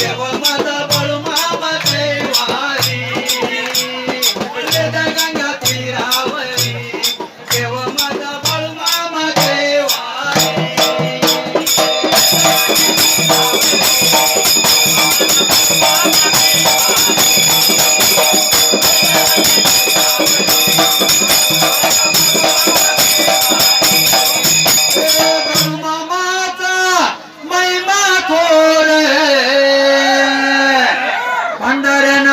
देव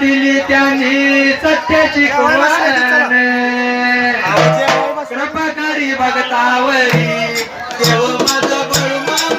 दिली त्यांनी सत्याची कृपाकारी भगतावरी. देव